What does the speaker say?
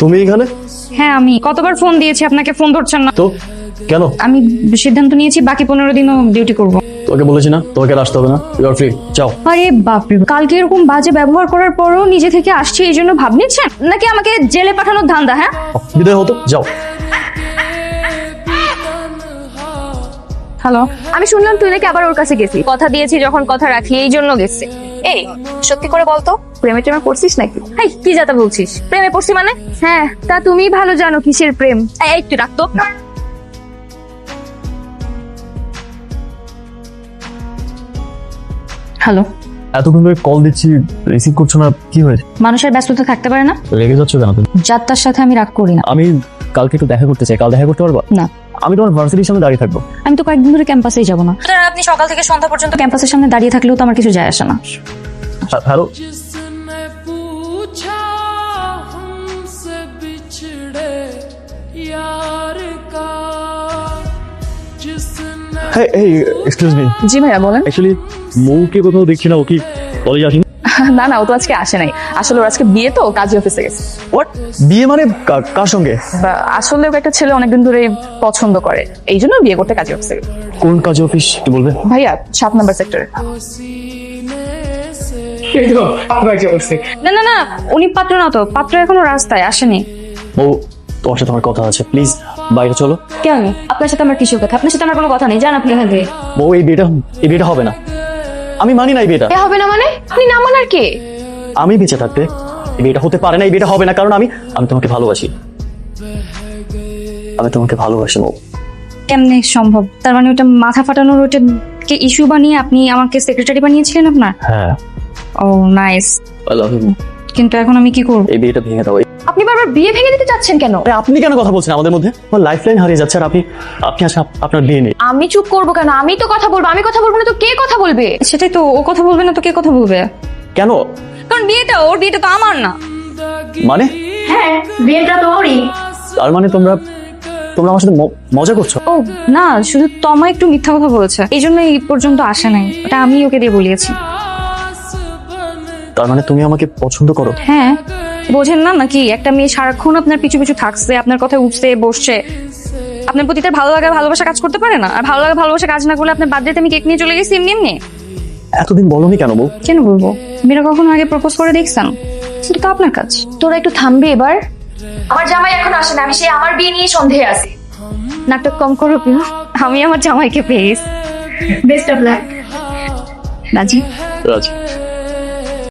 তুমি এখানে? হ্যাঁ আমি। কতবার ফোন দিয়েছি আপনাকে ফোন ধরছেন না। তো? কেন? আমি সিদ্ধান্ত নিয়েছি বাকি পনেরো দিনও ডিউটি করব। তোকে বলেছি না? তোমাকে আসতে হবে না? ইউ আর ফ্রি যাও আরে বাপরে কালকে এরকম বাজে ব্যবহার করার পরও নিজে থেকে আসছি এই জন্য ভাব নিচ্ছেন নাকি আমাকে জেলে পাঠানোর ধান্দা হ্যাঁ? বিদায় হতো যাও। হ্যালো আমি শুনলাম তুই নাকি আবার ওর কাছে গেছি কথা দিয়েছি যখন কথা রাখি এই জন্য গেছে। এই সত্যি করে বলতো প্রেমে টেমে পড়ছিস নাকি? হাই কি যাতা বলছিস? প্রেমে পড়ছি মানে? হ্যাঁ তা তুমি ভালো জানো কিসের প্রেম। এই, একটু রাখতো হ্যালো। এতক্ষণ ধরে কল দিচ্ছি রিসিভ করছ না কি হয়েছে? মানুষের ব্যস্ততা থাকতে পারে না? রেগে যাচ্ছ কেন তুমি? যাত্রার সাথে আমি রাগ করি না। আমি কালকে একটু দেখা করতে চাই। কাল দেখা করতে পারব? না। আমি তোমার ভার্সিটির সামনে দাঁড়িয়ে থাকব। আমি তো কয়েকদিন ধরে ক্যাম্পাসেই যাব না। আপনি সকাল থেকে সন্ধ্যা পর্যন্ত ক্যাম্পাসের সামনে দাঁড়িয়ে থাকলেও তো আমার কিছু যায় আসে না। হ্যাঁ, হ্যালো? হ্যাঁ এই এক্সকিউজ মি জি ভাইয়া বলেন। অ্যাকচুয়ালি মৌকে কোথাও দেখছি না ও কি কলেজে আসেনি? না না ও তো আজকে আসে নাই। আসলে ওর আজকে বিয়ে তো কাজী অফিসে গেছে। হোয়াট বিয়ে মানে কা- কার সঙ্গে? বা আসলে ওকে একটা ছেলে অনেকদিন ধরে পছন্দ করে। এই জন্য বিয়ে করতে কাজী অফিসে গেছে। কোন কাজ অফিস? কি বলবে? ভাইয়া সাত নাম্বার সেক্টরে না না না উনি পাত্র না তো পাত্র এখনও রাস্তায় আসেনি। ও তোমার সাথে আমার কথা আছে প্লিজ বাইরে চলো। কেন? আপনার সাথে আমার কিসের কথা? আপনার সাথে আমার কোনো কথা নেই জান আপনি এখান থেকে। বউ এই বিয়েটা এই বিয়েটা হবে না। আমি মানি না এই বিয়েটা। এ হবে না মানে? আপনি না মানার কে? আমি বেঁচে থাকতে এই বিয়েটা হতে পারে না এই বিয়েটা হবে না কারণ আমি আমি তোমাকে ভালোবাসি। আমি তোমাকে ভালোবাসি বউ কেমনে সম্ভব? তার মানে ওটা মাথা ফাটানোর ওটাকে ইস্যু বানিয়ে আপনি আমাকে সেক্রেটারি বানিয়েছিলেন আপনার? হ্যাঁ। ও নাইস আই লাভ ইউ কিন্তু এখন আমি কি করব? এই বিয়েটা ভেঙে দাও। আপনি বারবার বিয়ে ভেঙে দিতে চাচ্ছেন কেন? আরে আপনি কেন কথা বলছেন আমাদের মধ্যে? আমার লাইফ লাইন হারিয়ে যাচ্ছে আর আপনি আপনি আজকে আপনার বিয়ে নেই আমি চুপ করব কেন? আমি তো কথা বলব। আমি কথা বলব না তো কে কথা বলবে? সেটাই তো ও কথা বলবে না তো কে কথা বলবে? কেন? কারণ বিয়েটা ওর বিয়েটা তো আমার না। মানে? হ্যাঁ বিয়েটা তো ওরই। তার মানে তোমরা তোমরা আমার সাথে মজা করছ? ও না শুধু তমা একটু মিথ্যা কথা বলেছে। এই জন্য এই পর্যন্ত আসে নাই। ওটা আমি ওকে দিয়ে বলিয়েছি। তার মানে তুমি আমাকে পছন্দ করো? হ্যাঁ। বোঝেন না নাকি? একটা মেয়ে সারাক্ষণ আপনার পিছু পিছু থাকছে আপনার কথা উঠছে বসছে। আপনার প্রতি তার ভালো লাগা ভালোবাসা কাজ করতে পারে না? আর ভালো লাগা ভালোবাসা কাজ না করলে আপনার বার্থডেতে আমি কেক নিয়ে চলে গেছি এমনি এমনি? এতদিন বলনি কেন বউ? কেন বলব? মেয়েরা কখনো আগে প্রপোজ করে দেখছেন? সেটা তো আপনার কাজ। তোরা একটু থামবে এবার। আমার জামাই এখন আসে না আমি সেই আমার বিয়ে নিয়ে সন্দেহে আছি। নাটক কম করো প্রিয়। আমি আমার জামাইকে পেয়েছি বেস্ট অফ লাক রাজি? রাজি।